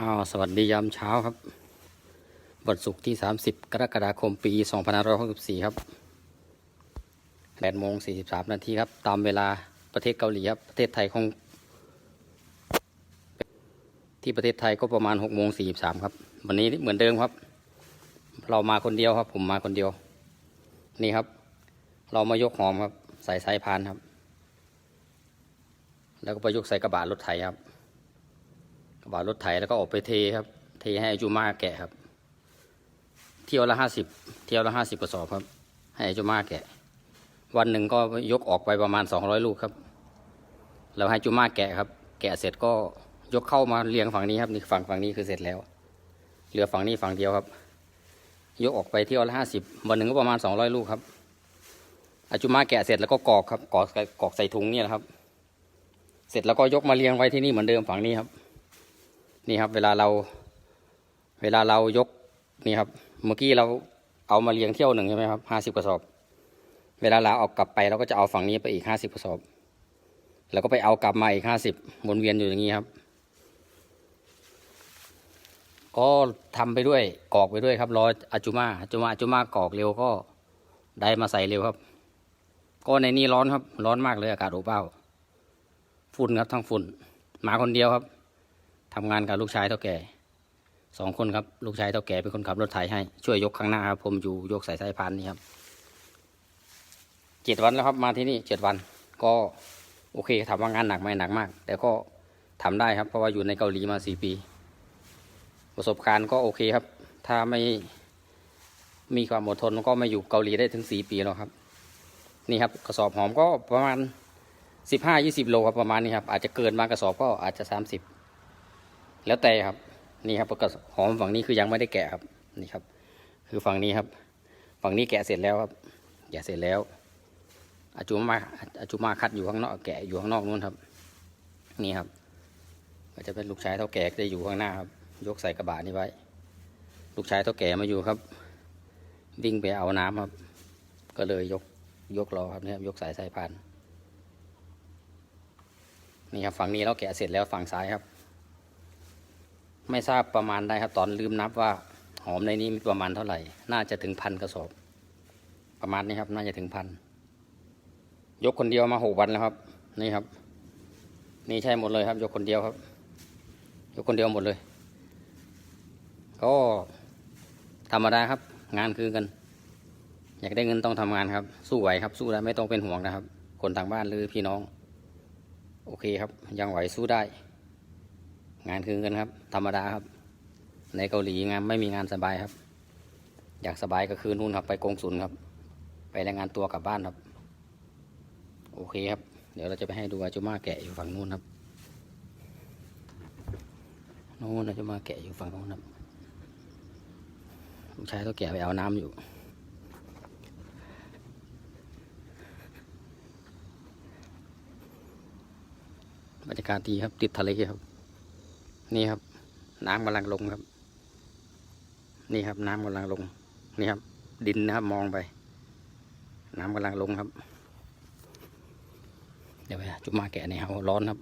อ้าวสวัสดียามเช้าครับวันศุกร์ที่ 30 กรกฎาคมปี 2564 ครับ8โมง 43 นาทีครับ ตามเวลาประเทศเกาหลีครับ ประเทศไทยคง ที่ประเทศไทยก็ประมาณ6โมง 43 ครับ วันนี้เหมือนเดิมครับ เรามาคนเดียวครับ ผมมาคนเดียว นี่ครับ เรามายกหอมครับ ใส่สายพานครับ แล้วก็ไปยกใส่กระบะรถไถครับ กระบะรถไถแล้วก็ออกไปเทครับ เทให้อาจูมาแกะครับ เที่ยวละห้าสิบเที่ยวละห้าสิบกระสอบครับ ให้อาจูมาแกะ วันหนึ่งก็ยกออกไปประมาณสองร้อยลูกครับแล้วให้อจูมาแกะครับ แกะเสร็จก็ยกเข้ามาเรียงฝั่งนี้ครับนี่ฝั่งฝั่งนี้คือเสร็จแล้ว เหลือฝั่งนี้ฝั่งเดียวครับ ยกออกไปเที่ยวละห้าสิบวันหนึ่งก็ประมาณสองร้อยลูกครับอาจูมาแกะเสร็จแล้วก็กรอกครับกอกกรอกใส่ถุงนี่แหละครับ เสร็จแล้วก็ยกมาเรียงไว้ที่นี่เหมือนเดิมฝั่งนี้ครับ นี่ครับ เวลาเรา เวลาเรายกนี่ครับ เมื่อกี้เราเอามาเรียงเที่ยวหนึ่งใช่ไหมครับห้าสิบกระสอบ เวลาเราเอากลับไปเราก็จะเอาฝั่งนี้ไปอีกห้าสิบกระสอบ แล้วก็ไปเอากลับมาอีกห้าสิบวนเวียนอยู่อย่างนี้ครับ ก็ทำไปด้วยกอกไปด้วยครับรออาจุมาอาจุมาอาจุมากอกเร็วก็ได้มาใส่เร็วครับ ก็ในนี้ร้อนครับ ร้อนมากเลยอากาศอบอ้าวฝุ่นครับทั้งฝุ่นมาคนเดียวครับ ทำงานกับลูกชายเท่าแก่สองคนครับลูกชายเท่าแก่เป็นคนขับรถไถให้ช่วยยกข้างหน้าครับผมอยู่ยกสายสายพานนี่ครับเจ็ดวันแล้วครับมาที่นี่เจ็ดวัน ก็โอเคถามว่างานหนักไหมหนักมาก แต่ก็ทำได้ครับ เพราะว่าอยู่ในเกาหลีมาสี่ปี ประสบการณ์ก็โอเคครับ ถ้าไม่มีความอดทนก็ไม่อยู่เกาหลีได้ถึงสี่ปีแล้วครับ นี่ครับกระสอบหอมก็ประมาณสิบห้ายี่สิบโลครับประมาณนี้ครับอาจจะเกินมากระสอบก็อาจจะสามสิบ แล้วแต่ครับ นี่ครับกระสอบหอมฝั่งนี้คือยังไม่ได้แกะครับ นี่ครับ คือฝั่งนี้ครับ ฝั่งนี้แกะเสร็จแล้วครับ แกะเสร็จแล้วอาจูมาอาจูมาคัดอยู่ข้างนอกแกะอยู่ข้างนอกนู้นครับ นี่ครับก็จะเป็นลูกชายเท่าแก่จะอยู่ข้างหน้าครับ ยกใส่กระบะนี้ไว้ ลูกชายเท่าแก่มาอยู่ครับ วิ่งไปเอาน้ำครับ ก็เลยยกยกรอครับนี่ยยกสายสายพานนี่ครับฝั่งนี้เราแกะเสร็จแล้วฝั่งซ้ายครับ ไม่ทราบประมาณได้ครับ ตอนลืมนับว่าหอมในนี้มีประมาณเท่าไหร่ น่าจะถึงพันกระสอบ ประมาณนี้ครับ น่าจะถึงพันยกคนเดียวมาหกวันแล้วครับ นี่ครับ นี่ใช่หมดเลยครับ ยกคนเดียวครับ ยกคนเดียวหมดเลย ก็ธรรมดาครับ งานคือกัน อยากได้เงินต้องทำงานครับ สู้ไหวครับ สู้ได้ไม่ต้องเป็นห่วงนะครับ คนทางบ้านหรือพี่น้อง โอเคครับ ยังไหวสู้ได้ งานคือเงินครับ ธรรมดาครับ ในเกาหลีงานไม่มีงานสบายครับ อยากสบายก็คือนู่นครับ ไปกงสุลครับ ไปรายงานตัวกลับบ้านครับ โอเคครับ เดี๋ยวเราจะไปให้ดูอาจุมาแกะอยู่ฝั่งนู้นครับนู้นอาจุมาแกะอยู่ฝั่งนู้นครับลูกชายต้องแกะไปเอาน้ำอยู่บรรยากาศดีครับ ติดทะเลครับ นี่ครับ น้ำกำลังลงครับ นี่ครับ น้ำกำลังลง นี่ครับ ดินนะครับมองไป น้ำกำลังลงครับ เดี๋ยวไปจุดมาแกะเนี่ครับร้อนครับ